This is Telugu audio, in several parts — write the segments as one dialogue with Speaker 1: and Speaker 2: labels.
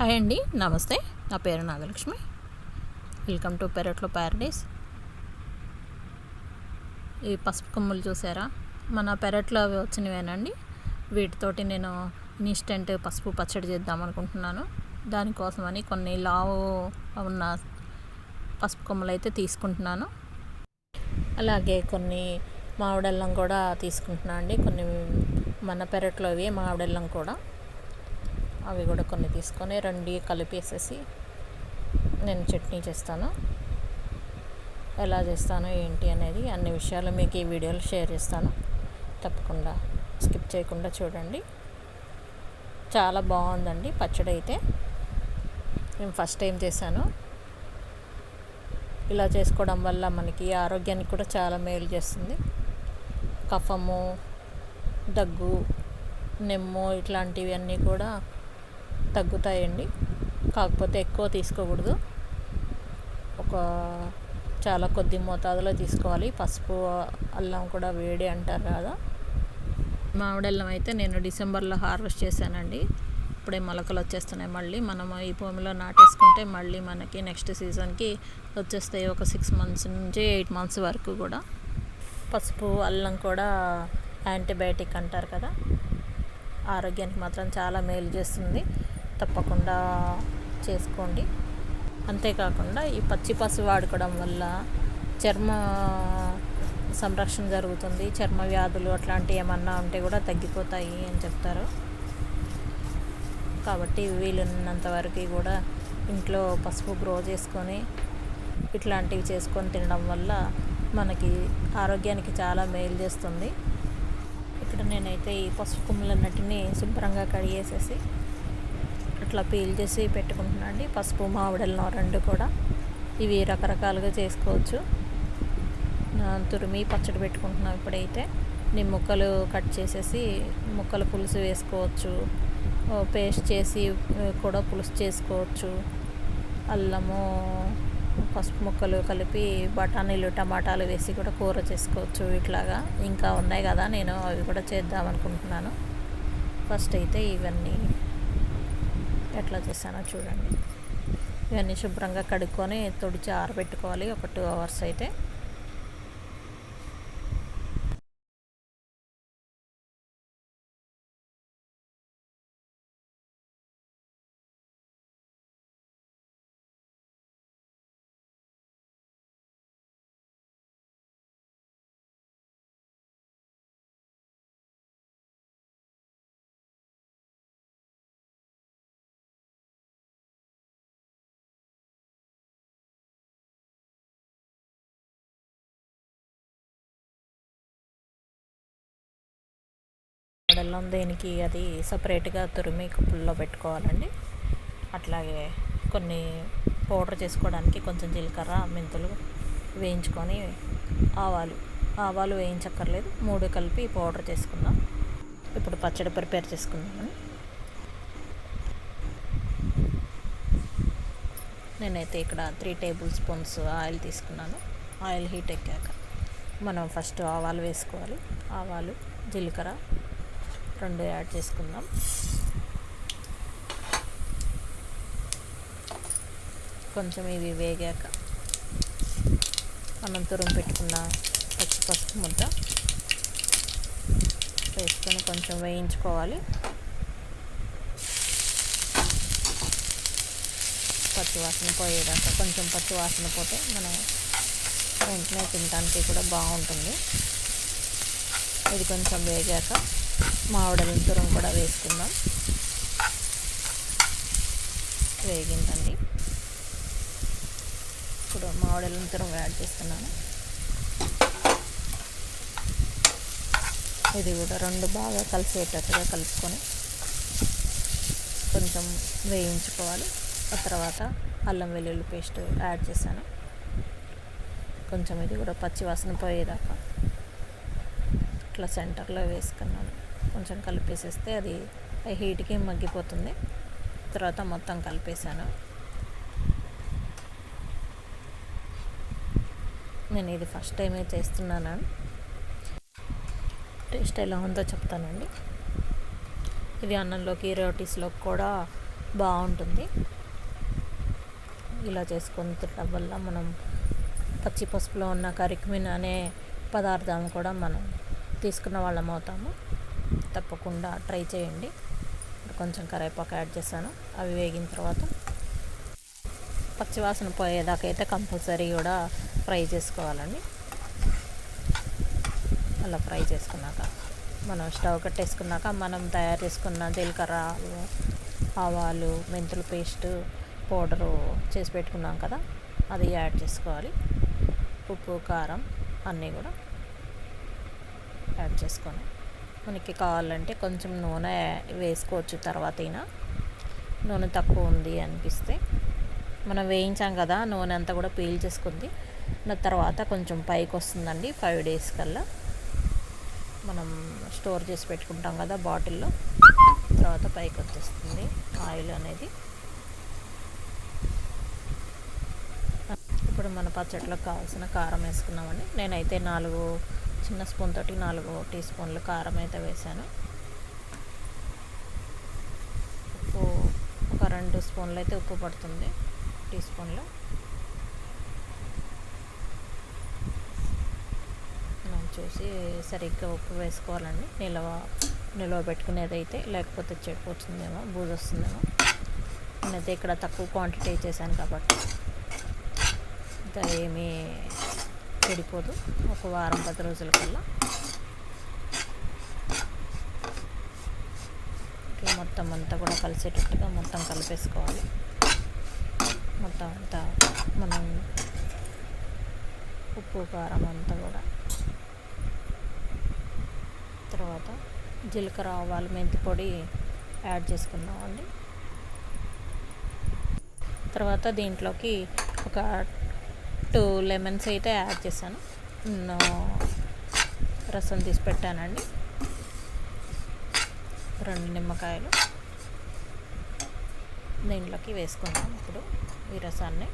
Speaker 1: హాయ్ అండి నమస్తే. నా పేరు నాగలక్ష్మి. వెల్కమ్ టు పెరట్లో ప్యారడైస్ ఈ పసుపు కొమ్ములు చూసారా? మన పెరట్లో అవి వచ్చినవేనండి. వీటితోటి నేను ఇన్స్టెంట్ పసుపు పచ్చడి చేద్దాం అనుకుంటున్నాను. దానికోసమని కొన్ని లావు ఉన్న పసుపు కొమ్మలు అయితే తీసుకుంటున్నాను. అలాగే కొన్ని మామిడల్లం కూడా తీసుకుంటున్నాను అండి. కొన్ని మన పెరట్లోవి మామిడల్లం కూడా. అవి కూడా కొన్ని తీసుకొని రెండు కలిపేసేసి నేను చట్నీ చేస్తాను. ఎలా చేస్తాను ఏంటి అనేది అన్ని విషయాలు మీకు ఈ వీడియోలో షేర్ చేస్తాను. తప్పకుండా స్కిప్ చేయకుండా చూడండి. చాలా బాగుందండి పచ్చడి అయితే. నేను ఫస్ట్ టైం చేశాను. ఇలా చేసుకోవడం వల్ల మనకి ఆరోగ్యానికి కూడా చాలా మేలు చేస్తుంది. కఫము దగ్గు నెమ్ము ఇట్లాంటివి అన్నీ కూడా తగ్గుతాయండి. కాకపోతే ఎక్కువ తీసుకోకూడదు. ఒక చాలా కొద్ది మోతాదులో తీసుకోవాలి. పసుపు అల్లం కూడా వేడి అంటారు కదా. మామిడల్లం అయితే నేను డిసెంబర్లో హార్వెస్ట్ చేశానండి. ఇప్పుడే మొలకలు వచ్చేస్తున్నాయి. మళ్ళీ మనం ఈ భూమిలో నాటేసుకుంటే మళ్ళీ మనకి నెక్స్ట్ సీజన్కి వచ్చేస్తాయి ఒక సిక్స్ మంత్స్ నుంచి ఎయిట్ మంత్స్ వరకు కూడా. పసుపు అల్లం కూడా యాంటీబయాటిక్ అంటారు కదా. ఆరోగ్యానికి మాత్రం చాలా మేలు చేస్తుంది. తప్పకుండా చేసుకోండి. అంతేకాకుండా ఈ పచ్చి పసుపు వాడుకోవడం వల్ల చర్మ సంరక్షణ జరుగుతుంది. చర్మ వ్యాధులు అట్లాంటివి ఏమన్నా ఉంటే కూడా తగ్గిపోతాయి అని చెప్తారు. కాబట్టి వీలున్నంత వరకు కూడా ఇంట్లో పసుపు గ్రో చేసుకొని ఇట్లాంటివి చేసుకొని తినడం వల్ల మనకి ఆరోగ్యానికి చాలా మేలు చేస్తుంది. ఇక్కడ నేనైతే ఈ పసుపు కుమ్మలన్నిటిని శుభ్రంగా కడిగేసేసి అట్లా పీల్ చేసి పెట్టుకుంటున్నాను అండి. పసుపు మామిడల్లం రెండు కూడా. ఇవి రకరకాలుగా చేసుకోవచ్చు. తురిమి పచ్చడి పెట్టుకుంటున్నాం ఇప్పుడైతే. నీ ముక్కలు కట్ చేసేసి ముక్కలు పులుసు వేసుకోవచ్చు. పేస్ట్ చేసి కూడా పులుసు చేసుకోవచ్చు. అల్లము పసుపు ముక్కలు కలిపి బఠానీలు టమాటాలు వేసి కూడా కూర చేసుకోవచ్చు ఇట్లాగా. ఇంకా ఉన్నాయి కదా నేను అవి కూడా చేద్దాం అనుకుంటున్నాను. ఫస్ట్ అయితే ఇవన్నీ ఎట్లా చేశానో చూడండి. ఇవన్నీ శుభ్రంగా కడుక్కొని తుడిచి ఆరబెట్టుకోవాలి. ఒక టూ అవర్స్ అయితే. బెల్లం దేనికి అది సపరేట్గా తురిమి కుప్పుల్లో పెట్టుకోవాలండి. అట్లాగే కొన్ని పౌడర్ చేసుకోవడానికి కొంచెం జీలకర్ర మెంతులు వేయించుకొని ఆవాలు ఆవాలు వేయించక్కర్లేదు. మూడు కలిపి పౌడర్ చేసుకుందాం. ఇప్పుడు పచ్చడి ప్రిపేర్ చేసుకుందామని నేనైతే ఇక్కడ త్రీ టేబుల్ స్పూన్స్ ఆయిల్ తీసుకున్నాను. ఆయిల్ హీట్ ఎక్కాక మనం ఫస్ట్ ఆవాలు వేసుకోవాలి. ఆవాలు జీలకర్ర రెండు యాడ్ చేసుకుందాం. కొంచెం ఇవి వేగాక మనం తురుము పెట్టుకున్న పచ్చి పసుపు ముద్ద వేసుకొని కొంచెం వేయించుకోవాలి. పచ్చి వాసన పోయేదాకా కొంచెం పచ్చి వాసన పోతే మనం వెంటనే తినడానికి కూడా బాగుంటుంది. ఇది కొంచెం వేగాక మామిడి తురం కూడా వేసుకుందాం. వేగిందండి. ఇప్పుడు మామిడి తురం యాడ్ చేస్తున్నాను. ఇది కూడా రెండు బాగా కలిసేటట్టుగా కలుపుకొని కొంచెం వేయించుకోవాలి. ఆ తర్వాత అల్లం వెల్లుల్లి పేస్ట్ యాడ్ చేశాను. కొంచెం ఇది కూడా పచ్చి వాసన పోయేదాకా ఇట్లా సెంటర్లో వేసుకున్నాను. కొంచెం కలిపేసేస్తే అది హీట్కి మగ్గిపోతుంది. తర్వాత మొత్తం కలిపేసాను నేను ఇది ఫస్ట్ టైమే చేస్తున్నాను. టేస్ట్ ఎలా ఉందో చెప్తానండి. ఇది అన్నంలోకి రోటీస్లోకి కూడా బాగుంటుంది. ఇలా చేసుకొని తినడం వల్ల మనం పచ్చి పసుపులో ఉన్న కరిక్మిన్ అనే పదార్థం కూడా మనం తీసుకున్న వాళ్ళం అవుతాము. తప్పకుండా ట్రై చేయండి. కొంచెం కరివేపాకు యాడ్ చేశాను. అవి వేగిన తర్వాత పచ్చివాసన పోయేదాకా అయితే కంపల్సరీ కూడా ఫ్రై చేసుకోవాలండి. అలా ఫ్రై చేసుకున్నాక మనం స్టవ్ కట్టేసుకున్నాక మనం తయారు చేసుకున్న జీలకర్ర ఆవాలు మెంతులు పేస్ట్ పౌడరు చేసి పెట్టుకున్నాం కదా అది యాడ్ చేసుకోవాలి. ఉప్పు కారం అన్నీ కూడా యాడ్ చేసుకొని మనకి కావాలంటే కొంచెం నూనె వేసుకోవచ్చు తర్వాత అయినా నూనె తక్కువ ఉంది అనిపిస్తే. మనం వేయించాం కదా నూనె అంతా కూడా పీల్ చేసుకుంది. తర్వాత కొంచెం పైకి వస్తుందండి ఫైవ్ డేస్ కల్లా. మనం స్టోర్ చేసి పెట్టుకుంటాం కదా బాటిల్లో. తర్వాత పైకి వచ్చేస్తుంది ఆయిల్ అనేది. ఇప్పుడు మన పచ్చట్లకు కావాల్సిన కారం వేసుకున్నామండి. నేనైతే నాలుగు చిన్న స్పూన్ తోటి నాలుగు టీ స్పూన్లు కారం అయితే వేసాను. ఉప్పు ఒక రెండు స్పూన్లు అయితే ఉప్పు పడుతుంది టీ స్పూన్లు. మనం చూసి సరిగ్గా ఉప్పు వేసుకోవాలండి. నిల్వ నిల్వ పెట్టుకునేది అయితే లేకపోతే చెడిపోతుందేమో బూజు వస్తుందేమో. నేనైతే ఇక్కడ తక్కువ క్వాంటిటీ చేశాను కాబట్టి. ఇంకా ఏమీ చెడిపోదు. ఒక వారం పది రోజుల కల్లా. ఇట్లా మొత్తం అంతా కూడా కలిసేటట్టుగా మొత్తం కలిపేసుకోవాలి. మొత్తం అంతా మనం ఉప్పు కారం అంతా కూడా. తర్వాత జీలకర్ర ఆవాలు మెంతి పొడి యాడ్ చేసుకుందామండి. తర్వాత దీంట్లోకి ఒక టూ లెమన్స్ అయితే యాడ్ చేశాను. రసం తీసి పెట్టానండి. రెండు నిమ్మకాయలు దీంట్లోకి వేసుకుందాం ఇప్పుడు ఈ రసాన్ని.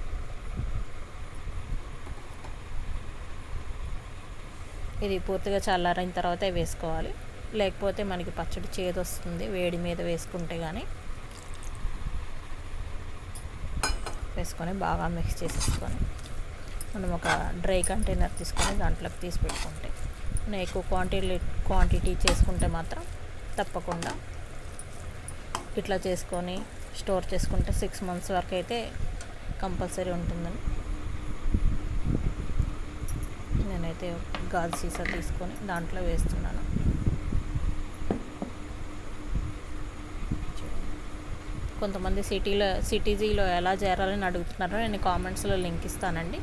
Speaker 1: ఇది పూర్తిగా చల్లారిన తర్వాత వేసుకోవాలి. లేకపోతే మనకి పచ్చడి చేదు వస్తుంది వేడి మీద వేసుకుంటే కానీ వేసుకొని బాగా మిక్స్ చేసేసుకొని మనం ఒక డ్రై కంటైనర్ తీసుకొని దాంట్లోకి తీసి పెట్టుకుంటే మనం ఎక్కువ క్వాంటిటీ క్వాంటిటీ చేసుకుంటే మాత్రం తప్పకుండా ఇట్లా చేసుకొని స్టోర్ చేసుకుంటే సిక్స్ మంత్స్ వరకు అయితే కంపల్సరీ ఉంటుందని నేనైతే గాజు సీసా తీసుకొని దాంట్లో వేస్తున్నాను. కొంతమంది సిటీలో సిటీజీలో ఎలా చేరాలని అడుగుతున్నారో నేను కామెంట్స్లో లింక్ ఇస్తానండి.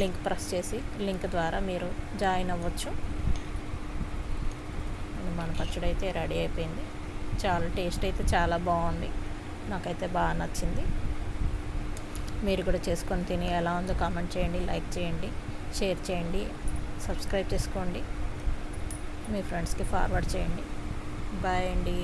Speaker 1: లింక్ ప్రెస్ చేసి లింక్ ద్వారా మీరు జాయిన్ అవ్వచ్చు. మన పచ్చడి అయితే రెడీ అయిపోయింది. చాలా టేస్ట్ అయితే చాలా బాగుంది. నాకైతే బాగా నచ్చింది. మీరు కూడా చేసుకొని తిని ఎలా ఉందో కామెంట్ చేయండి లైక్ చేయండి షేర్ చేయండి సబ్స్క్రైబ్ చేసుకోండి. మీ ఫ్రెండ్స్కి ఫార్వర్డ్ చేయండి. బాయ్ అండి.